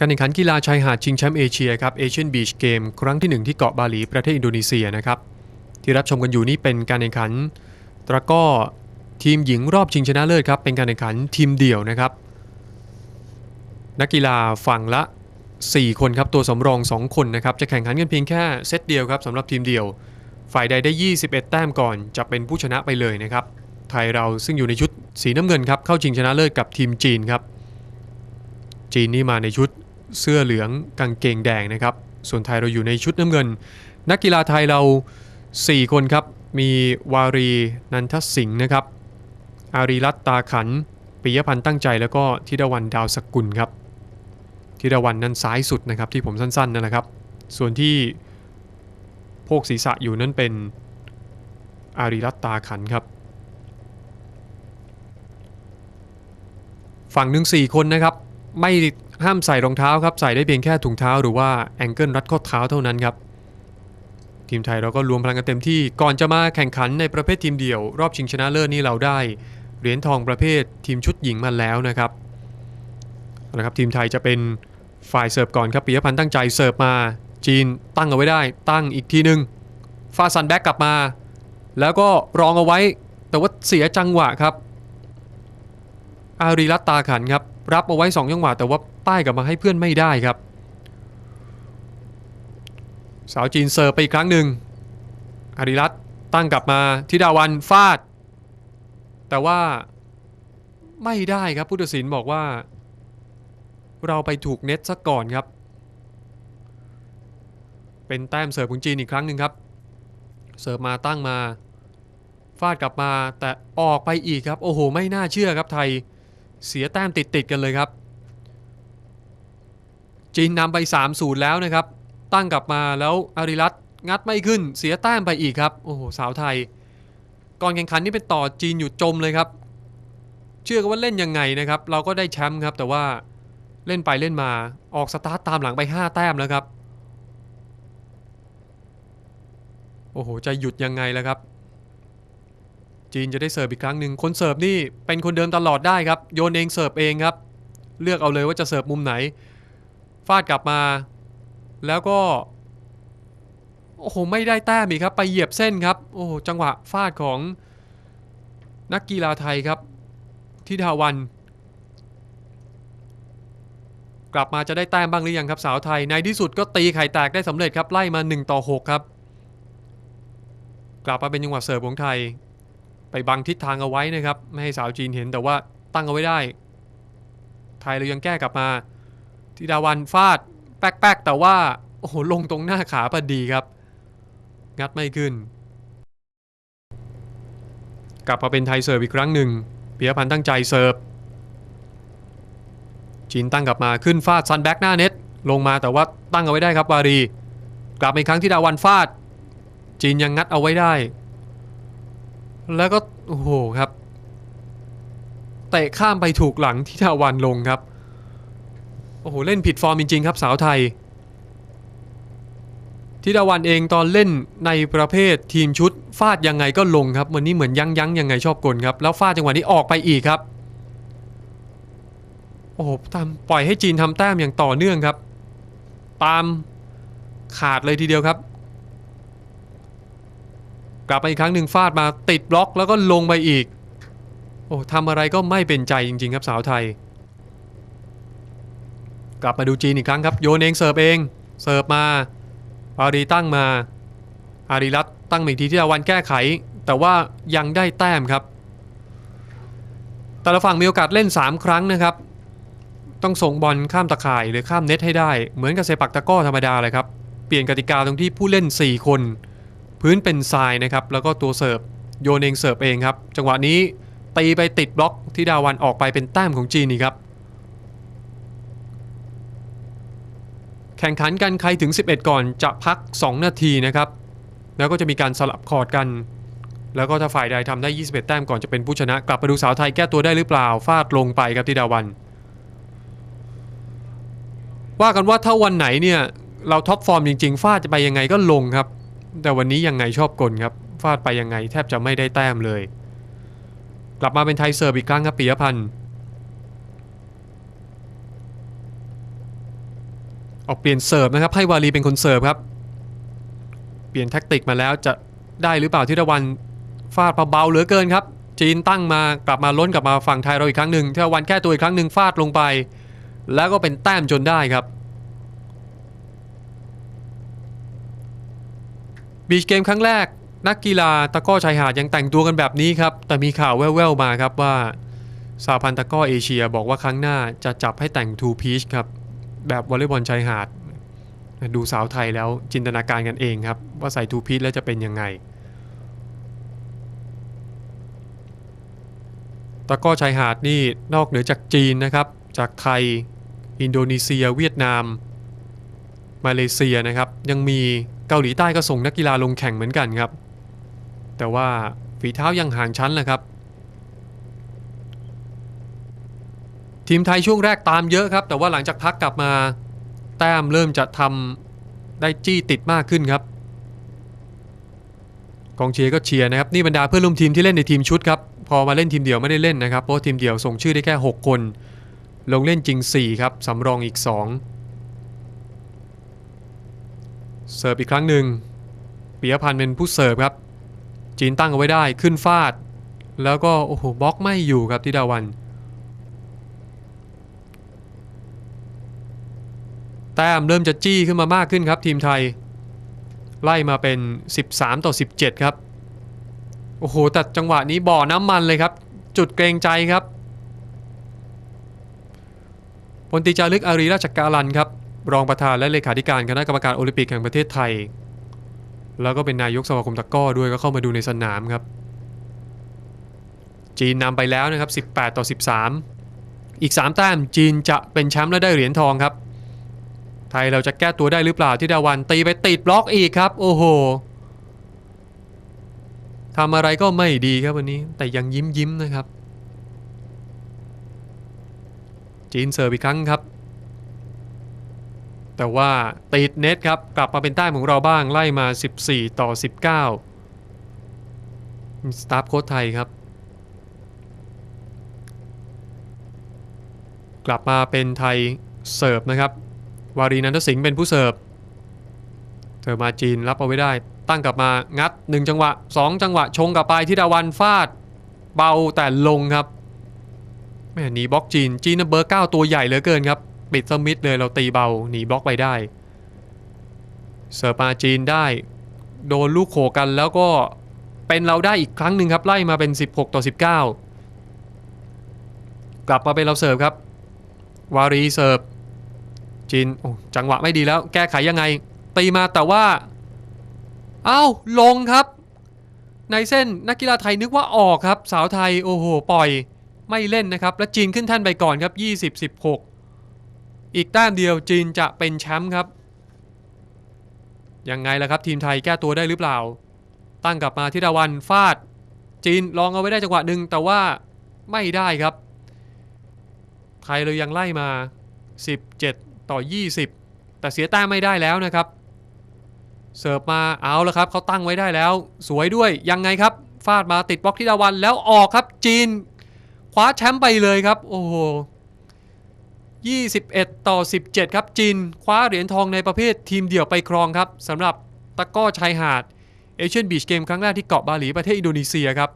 การแข่งขันกีฬาชายหาดชิงแชมป์เอเชียครับเอเชียนบีชเกมครั้งที่หนึ่งที่เกาะบาหลีประเทศอินโดนีเซียนะครับที่รับชมกันอยู่นี่เป็นการแข่งขันตะกร้อทีมหญิงรอบชิงชนะเลิศครับเป็นการแข่งขันทีมเดี่ยวนะครับ นักกีฬาฝั่งละ 4 คนครับตัวสำรอง 2 คนนะครับจะแข่งขันกันเพียงแค่เซตเดียวครับสำหรับทีมเดี่ยว ฝ่ายใดได้ 21 แต้มก่อนจะเป็นผู้ชนะไปเลยนะครับไทยเราซึ่งอยู่ในชุดสีน้ำเงินครับเข้าชิงชนะเลิศกับทีมจีนครับจีนนี่มาในชุด เสื้อเหลืองกางเกงแดงนะครับ ส่วนไทยเราอยู่ในชุดน้ำเงิน นักกีฬาไทยเรา 4 คนครับ มีวารีนันทสิงห์นะครับ อารีรัตตาขันปิยพันธ์ตั้งใจแล้วก็ธิดาวันดาวสกุลครับธิดาวันนั้นซ้ายสุดนะครับที่ผมสั้นๆนั่นแหละครับ ส่วนที่โพกศีรษะอยู่นั่นเป็นอารีรัตตาขันครับ ฝั่งหนึ่ง4คนนะครับ ไม่ ห้ามใส่รองเท้าครับใส่ได้เพียงแค่ถุงเท้าหรือว่าแองเกิลรัดข้อเท้าเท่านั้นครับทีมไทยเราก็รวมพลังกันเต็มที่ก่อนจะมาแข่งขันในประเภททีมเดี่ยว รอบชิงชนะเลิศนี่เราได้เหรียญทองประเภททีมชุดหญิงมาแล้วนะครับเอาละครับทีมไทยจะเป็นฝ่ายเสิร์ฟก่อนครับปิยพันธ์ตั้งใจเสิร์ฟมาจีนตั้งเอาไว้ได้ ตั้งอีกทีหนึ่งฟาซันแบ็กกลับมา แล้วก็รองเอาไว้ แต่ว่าเสียจังหวะครับ อารีรัตตาขันครับ รับเอาไว้2จังหวะแต่ว่าป้ายกลับมาให้เพื่อนไม่ได้ครับ สาวจีนเสิร์ฟไปอีกครั้งหนึ่งอาริรัตตั้งกลับมาทิดาวันฟาด แต่ว่าไม่ได้ครับผู้ตัดสินบอกว่า เราไปถูกเน็ตซะก่อนครับ เป็นแต้มเสิร์ฟของจีนอีกครั้งหนึ่งครับ เสิร์ฟมาตั้งมาฟาดกลับมาแต่ออกไปอีกครับ โอ้โห ไม่น่าเชื่อครับไทย เสียแต้มติดติดกันเลยครับ จีนนำไป 3-0 แล้วนะครับ ตั้งกลับมาแล้วอาริรัตงัดไม่ขึ้น เสียแต้มไปอีกครับ โอ้โห สาวไทย ก่อนแข่งขันนี่เป็นต่อจีนอยู่จมเลยครับ เชื่อกันว่าเล่นยังไงนะครับ เราก็ได้แชมป์ครับ แต่ว่าเล่นไปเล่นมา ออกสตาร์ทตามหลังไป 5 แต้มแล้วครับ โอ้โห จะหยุดยังไงแล้วครับ จีนจะได้เสิร์ฟอีกครั้งหนึ่งคนเสิร์ฟนี่เป็นคนเดิมตลอดได้ครับ โยนเองเสิร์ฟเองครับ เลือกเอาเลยว่าจะเสิร์ฟมุมไหน ฟาดกลับมา แล้วก็ โอ้โห ไม่ได้แต้มอีกครับ ไปเหยียบเส้นครับ โอ้โหจังหวะฟาดของนักกีฬาไทยครับทิดาวัน กลับมาจะได้แต้มบ้างหรือยังครับสาวไทย ในที่สุดก็ตีไข่แตกได้สำเร็จครับไล่มา 1 ต่อ 6 ครับ กลับมาเป็นจังหวะเสิร์ฟของไทย ไปบังทิศทางเอาไว้นะครับ ไม่ให้สาวจีนเห็นแต่ว่าตั้งเอาไว้ได้ ไทยเรายังแก้กลับมาทิดาวันฟาด แป๊กๆแต่ว่า โอ้โห ลงตรงหน้าขาพอดีครับ งัดไม่ขึ้น กลับมาเป็นไทยเสิร์ฟอีกครั้งหนึ่งเปิยพันตั้งใจเสิร์ฟจีนตั้งกลับมาขึ้นฟาดซันแบ็กหน้าเน็ต ลงมาแต่ว่าตั้งเอาไว้ได้ครับวารี กลับมาอีกครั้งที่ดาวันฟาด จีนยังงัดเอาไว้ได้ แล้วก็โอ้โหครับเตะข้ามไปถูกหลังที่ดาวันลงครับ โอ้โหเล่นผิดฟอร์มจริงๆครับสาวไทยทิดาวันเองตอนเล่นในประเภททีมชุดฟาดยังไงก็ลงครับวันนี้เหมือนยั้งยั้งยังไงชอบกลครับ แล้วฟาดจังหวะนี้ออกไปอีกครับ โอ้โหทำปล่อยให้จีนทำแต้มอย่างต่อเนื่องครับ ตามขาดเลยทีเดียวครับ กลับมาอีกครั้งหนึ่งฟาดมาติดบล็อกแล้วก็ลงไปอีก โอ้ทำอะไรก็ไม่เป็นใจจริง ๆ ครับสาวไทย กลับมาดูจีนอีกครั้งครับ โยนเองเสิร์ฟเองเสิร์ฟมาอารีตั้งมา อารีรัตตั้งมาอีกทีที่ดาวันแก้ไข แต่ว่ายังได้แต้มครับ แต่ละฝั่งมีโอกาสเล่น 3 ครั้งนะครับ ต้องส่งบอลข้ามตะข่ายหรือข้ามเน็ตให้ได้ เหมือนกับเซปักตะก้อธรรมดาเลยครับ เปลี่ยนกติกาตรงที่ผู้เล่น 4 คน พื้นเป็นทรายนะครับ แล้วก็ตัวเสิร์ฟโยนเองเสิร์ฟเองครับ จังหวะนี้ตีไปติดบล็อกที่ดาวันออกไปเป็นแต้มของจีนนี่ครับ แข่งขันกันใครถึง 11 ก่อนจะพัก 2 นาทีนะครับ แล้วก็จะมีการสลับคอร์ดกัน แล้วก็ถ้าฝ่ายใดทำได้ 21 แต้มก่อนจะเป็นผู้ชนะ กลับมาดูสาวไทยแก้ตัวได้หรือเปล่า ฟาดลงไปครับที่ดาวัน ว่ากันว่าถ้าวันไหนเนี่ยเราท็อปฟอร์มจริงๆ ฟาดจะไปยังไงก็ลงครับ แต่วันนี้ยังไงชอบกลครับ ฟาดไปยังไงแทบจะไม่ได้แต้มเลย กลับมาเป็นไทยเสิร์ฟอีกครั้งครับปิยพันธ์ออกเปลี่ยนเสิร์ฟนะครับให้วาลีเป็นคนเสิร์ฟครับ เปลี่ยนแท็กติกมาแล้วจะได้หรือเปล่าทิตวันฟาดเบาๆเหลือเกินครับ จีนตั้งมากลับมาล้นกลับมาฝั่งไทยเราอีกครั้งหนึ่งทิตวันแก้ตัวอีกครั้งหนึ่งฟาดลงไป แล้วก็เป็นแต้มจนได้ครับ บีชเกมครั้งแรก นักกีฬาตะก้อชายหาดยังแต่งตัวกันแบบนี้ครับ แต่มีข่าวแว่วๆมาครับว่าสาพันธ์ตะก้อเอเชียบอกว่าครั้งหน้าจะจับให้แต่งทูพีชครับ แบบวอลเลย์บอลชายหาด ดูสาวไทยแล้วจินตนาการกันเองครับ ว่าใส่ทูพีชแล้วจะเป็นยังไงตะก้อชายหาดนี่นอกเหนือจากจีนนะครับ จากไทย อินโดนีเซีย เวียดนาม มาเลเซียนะครับ ยังมี เกาหลีใต้ก็ส่งนักกีฬาลงแข่งเหมือนกันครับ แต่ว่าฝีเท้ายังห่างชั้นแหละครับ ทีมไทยช่วงแรกตามเยอะครับ แต่ว่าหลังจากพักกลับมา แต้มเริ่มจะทำได้จี้ติดมากขึ้นครับ กองเชียร์ก็เชียร์นะครับนี่บรรดาเพื่อนร่วมทีมที่เล่นในทีมชุดครับพอมาเล่นทีมเดี่ยวไม่ได้เล่นนะครับเพราะทีมเดี่ยวส่งชื่อได้แค่ 6 คน ลงเล่นจริง 4 ครับสำรองอีก 2 เสิร์ฟอีกครั้งหนึ่งปิยพันธ์เป็นผู้เสิร์ฟครับ จีนตั้งเอาไว้ได้ขึ้นฟาด แล้วก็โอ้โหบล็อกไม่อยู่ครับทิดาวัน แต้มเริ่มจะจี้ขึ้นมามากขึ้นครับทีมไทย ไล่มาเป็น 13 ต่อ 17 ครับ โอ้โหแต่จังหวะนี้บ่อน้ำมันเลยครับ จุดเกรงใจครับพลตีจารึกอารีราชการันครับ รองประธานและเลขาธิการคณะกรรมการโอลิมปิกแห่งประเทศไทย แล้วก็เป็นนายกสมาคมตะก้อด้วยก็เข้ามาดูในสนามครับ จีนนำไปแล้วนะครับ 18 ต่อ 13 อีก 3 แต้มจีนจะเป็นแชมป์และได้เหรียญทองครับ ไทยเราจะแก้ตัวได้หรือเปล่าที่ดาวันตีไปติดบล็อกอีกครับ โอ้โหทำอะไรก็ไม่ดีครับวันนี้แต่ยังยิ้มยิ้มนะครับ จีนเสิร์ฟอีกครั้งครับ แต่ว่าติดเน็ตครับกลับมาเป็นแต้มของเราบ้างไล่มา 14 ต่อ 19 สตาฟโค้ชไทยครับ กลับมาเป็นไทยเสิร์ฟนะครับ วารีนันทสิงห์เป็นผู้เสิร์ฟเสิร์ฟมาจีนรับเอาไว้ได้ ตั้งกลับมางัด 1 จังหวะ 2 จังหวะ ชงกลับไปที่ดาวันฟาด เบาแต่ลงครับแม่หนีบล็อกจีนจีนเบอร์ 9 ตัวใหญ่เหลือเกินครับ ปิดสมิธเลยเราตีเบาหนีบล็อกไปได้เสิร์ฟมาจีนได้ โดนลูกโขกันแล้วก็เป็นเราได้อีกครั้งหนึ่งครับ ไล่มาเป็น 16 ต่อ 19 กลับมาเป็นเราเสิร์ฟครับ วารีเสิร์ฟจีนจังหวะไม่ดีแล้ว แก้ไขยังไง ตีมาแต่ว่า เอ้า ลงครับ ในเส้นนักกีฬาไทยนึกว่าออกครับ สาวไทย โอ้โห ปล่อยไม่เล่นนะครับ และจีนขึ้นแท่นไปก่อนครับ 20 16 อีกแต้มเดียวจีนจะเป็นแชมป์ครับ ยังไงล่ะครับ ทีมไทยแก้ตัวได้หรือเปล่า ตั้งกลับมาที่ดาวันฟาด จีนลองเอาไว้ได้จังหวะหนึ่งแต่ว่าไม่ได้ครับ ไทยเรายังไล่มา 17 ต่อ 20 แต่เสียแต้มไม่ได้แล้วนะครับ เสิร์ฟมาเอาแล้วครับเขาตั้งไว้ได้แล้ว สวยด้วยยังไงครับ ฟาดมาติดบล็อกที่ดาวันแล้วออกครับจีน คว้าแชมป์ไปเลยครับ โอ้โห 21 ต่อ 17 ครับจีนคว้าเหรียญทองในประเภททีมเดี่ยวไปครองครับสำหรับตะก้อชายหาดเอเชียนบีชเกมครั้งแรกที่เกาะบาหลีประเทศอินโดนีเซียครับ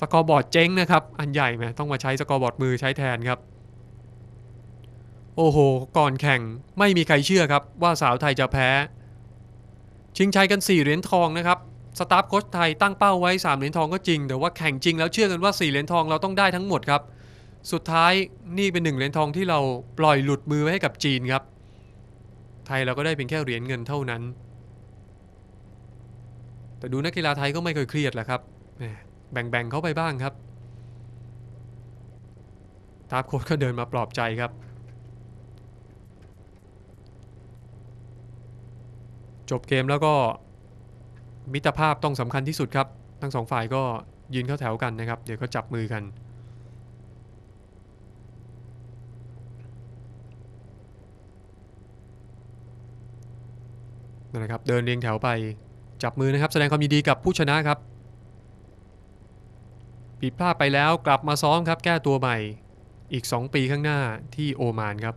สกอร์บอร์ดเจ๊งนะครับ อันใหญ่ไหมต้องมาใช้สกอร์บอร์ดมือใช้แทนครับ โอ้โห ก่อนแข่งไม่มีใครเชื่อครับ ว่าสาวไทยจะแพ้ ชิงชัยกัน 4 เหรียญทองนะครับสตาฟโค้ชไทยตั้งเป้าไว้ 3 เหรียญทองก็จริง แต่ว่าแข่งจริงแล้วเชื่อกันว่า 4 เหรียญทองเราต้องได้ทั้งหมดครับ สุดท้ายนี่เป็น1เหรียญทองที่เราปล่อยหลุดมือไว้ให้กับจีนครับ ไทยเราก็ได้เป็นแค่เหรียญเงินเท่านั้น แต่ดูนักกีฬาไทยก็ไม่เคยเครียดแหละครับ แบ่งๆเขาไปบ้างครับทาบโค้ชก็เดินมาปลอบใจครับ จบเกมแล้วก็มิตรภาพต้องสำคัญที่สุดครับ ทั้งสองฝ่ายก็ยืนเข้าแถวกันนะครับ เดี๋ยวก็จับมือกัน นะครับ เดินเรียงแถวไปจับมือนะครับ แสดงความยินดีกับผู้ชนะครับผิดพลาดไปแล้วกลับมาซ้อมครับ แก้ตัวใหม่อีก 2 ปีข้างหน้าที่โอมานครับ